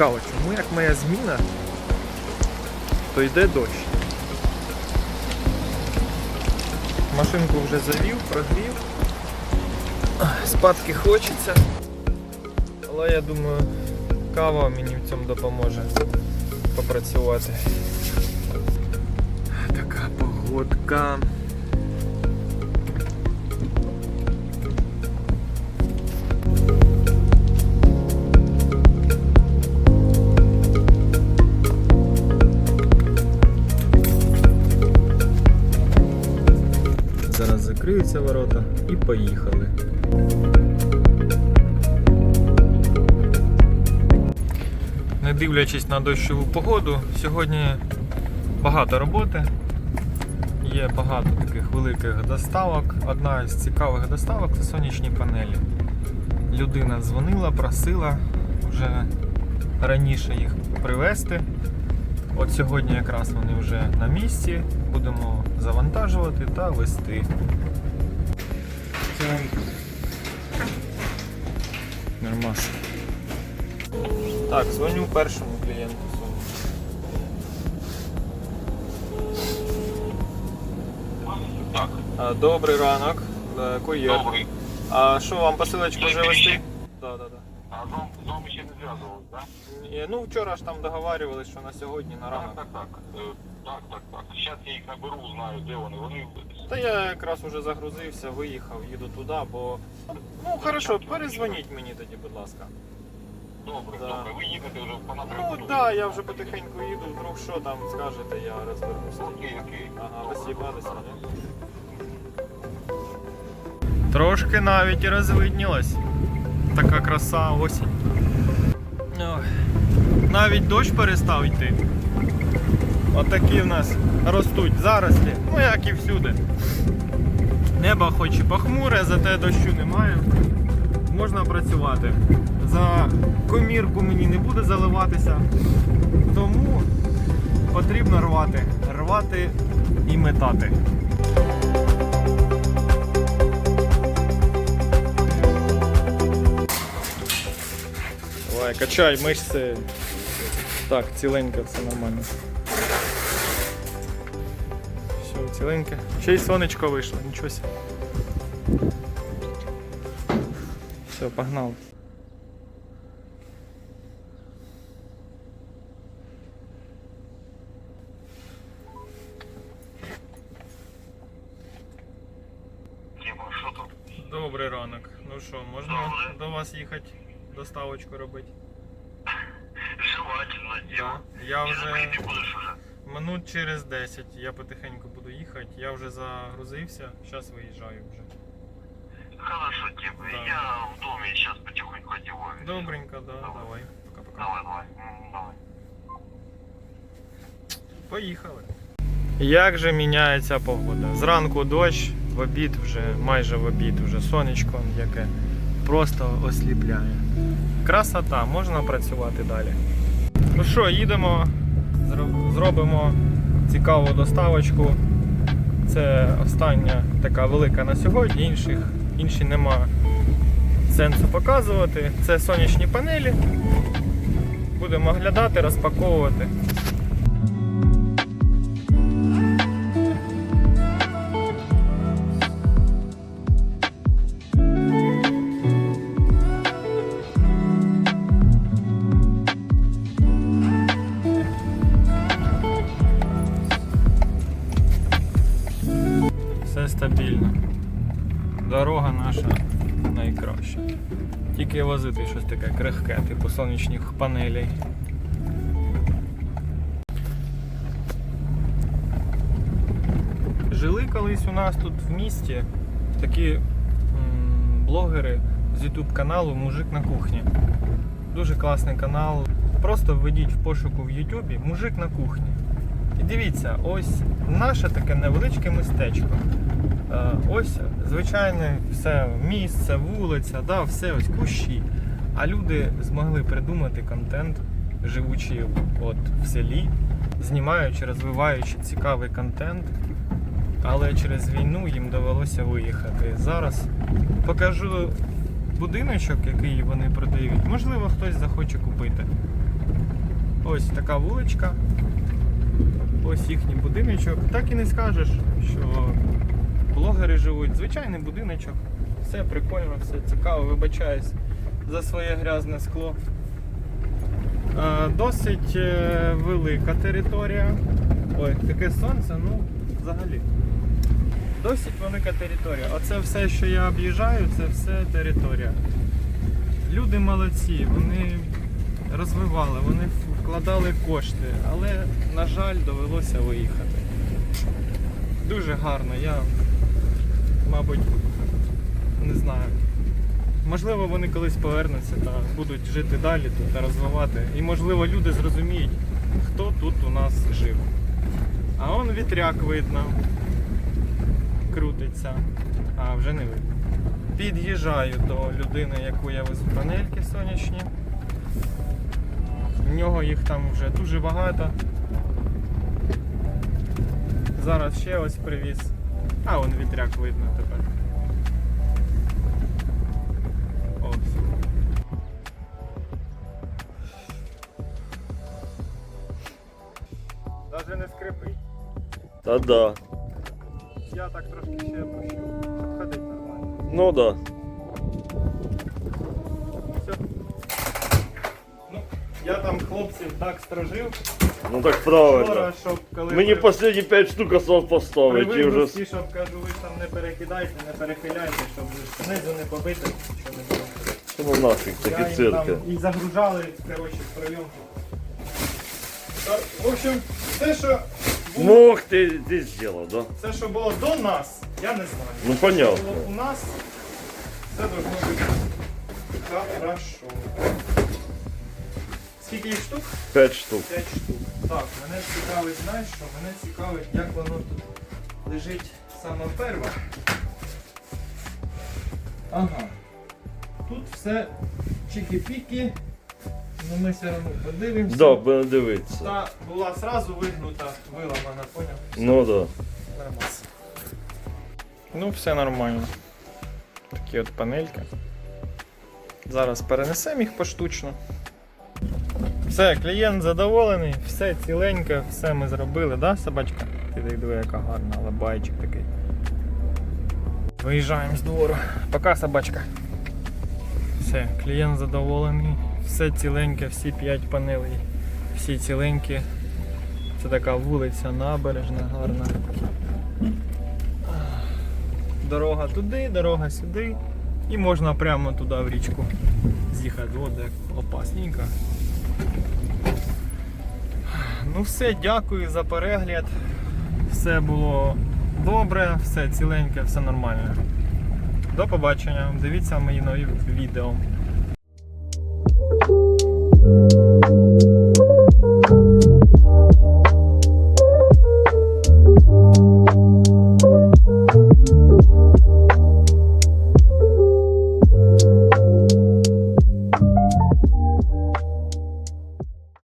Цікаво, чому як моя зміна, то йде дощ. Машинку вже завів, прогрів. Спадки хочеться. Але я думаю, кава мені в цьому допоможе попрацювати. Така погодка. Зараз ворота і поїхали. Не дивлячись на дощову погоду, сьогодні багато роботи. Є багато таких великих доставок. Одна з цікавих доставок це сонячні панелі. Людина дзвонила, просила вже раніше їх привезти. От сьогодні якраз вони вже на місці. Будемо завантажувати та вести. Нормас. Так, дзвоню першому клієнту. Так, А, Добрий ранок, е, кур'єр. добрий. А що вам посилочку вже вести? Так, так, так. А з вами- з вами ще не зв'язувалися, так? Ні, Ну вчора ж там договарювались, що на сьогодні на Так, ранок. так, так. Е, Так, так, так. Зараз я їх наберу, знаю, де вони. Вони Та я якраз уже загрузився, виїхав, їду туди, бо. Ну хорошо, перезвоніть мені тоді, будь ласка. добре, Да. добре. Ви їдете вже по напрямку. Ну так, да, я вже потихеньку їду, вдруг що там скажете, я розвернусь. тоді. Окей, окей. Ага, спасибо, до свидання. Трошки навіть і розвиднілось. Така краса осінь. Ой. Навіть дощ перестав йти. Отакі в нас ростуть зарослі, ну як і всюди. Небо хоч і похмуре, зате дощу немає. Можна працювати. За комірку мені не буде заливатися. Тому потрібно рвати. Рвати і метати. Давай, качай мишці. Так, ціленько, все нормально. Ціленьке. Ще й сонечко вийшло, нічого. Все, погнали. Добрий ранок. Ну що, можна Добре. до вас їхати доставочку робити? Желательно, Да. Я вже. Минут через 10 я потихеньку буду їхати. Я вже загрузився, зараз виїжджаю вже. Хорошо, Діма. Да. Я в домі, зараз потихоньку одягаю. Добренько, да, Давай. давай. Пока-пока. Давай, давай. Давай. Поїхали. Як же міняється погода? Зранку дощ, в обід вже, майже в обід вже сонечко, яке просто осліпляє. Красота, можна працювати далі. Ну що, їдемо, зробимо цікаву доставочку. Це остання така велика на сьогодні, інших, інші нема сенсу показувати. Це сонячні панелі. Будемо оглядати, розпаковувати. Дорога наша найкраща. Тільки возити щось таке крихке, типу сонячних панелей. Жили колись у нас тут в місті такі блогери з YouTube каналу Мужик на кухні. Дуже класний канал. Просто введіть в пошуку в Ютубі Мужик на кухні. І дивіться, ось наше таке невеличке містечко. Е, Ось звичайне все місце, вулиця, да, все ось кущі. А люди змогли придумати контент, живучи от в селі, знімаючи, розвиваючи цікавий контент. Але через війну їм довелося виїхати. Зараз покажу будиночок, який вони продають. Можливо, хтось захоче купити. Ось така вуличка. Ось їхній будиночок. Так і не скажеш, що блогери живуть. Звичайний будиночок. Все прикольно, все цікаво, вибачаюсь за своє грязне скло. Е, Досить е, велика територія. Ой, таке сонце, ну, взагалі. Досить велика територія. Оце все, що я об'їжджаю, це все територія. Люди молодці, вони розвивали, вони вкладали кошти, але, на жаль, довелося виїхати. Дуже гарно, я, мабуть, не знаю. Можливо, вони колись повернуться та будуть жити далі тут та розвивати. І можливо люди зрозуміють, хто тут у нас жив. А он вітряк видно. Крутиться. А, вже не видно. Під'їжджаю до людини, яку я везу панельки сонячні. В нього їх там вже дуже багато. Зараз ще ось привіз. А, вон вітряк видно тепер. Ось. Даже не скрипить. Та да. Я так трошки ще пущу. Ходить нормально. Ну да. Все. Ну, я там хлопців так стражив. Ну так правильно. Щоб коли Мені при- останні 5 штук осталось при поставити і вже. вигрузці, щоб кажу, ви ж там не перекидайте, не перехиляйте, щоб знизу не побити, що не було. Ну нафіг, Я такі їм цирки. і загружали, коротше, в прийомку. В общем, все, що було, Мог ти, ти зробив, да? все, що було до нас, я не знаю. Ну понятно. було у нас, все должно бути хорошо. Скільки їх штук? 5 штук. 5 штук. Так, мене цікавить, знаєш що? Мене цікавить, як воно тут лежить саме перше. Ага. Тут все чики-піки. Ну ми все одно подивимося. Да, будемо дивитися. Та була сразу вигнута, виламана, поняв? Ну да. Нормас. Ну, все нормально. Такі от панельки. Зараз перенесемо їх поштучно. Все, клієнт задоволений, все ціленьке, все ми зробили, да, собачка? Ти так диви, яка гарна, лабайчик такий. Виїжджаємо з двору. Пока, собачка. Все, клієнт задоволений, все ціленьке, всі 5 панелей, всі ціленькі. Це така вулиця набережна, гарна. Дорога туди, дорога сюди. І можна прямо туди в річку з'їхати. Як опасненько. Ну все, дякую за перегляд. Все було добре, все ціленьке, все нормально. До побачення. Дивіться мої нові відео.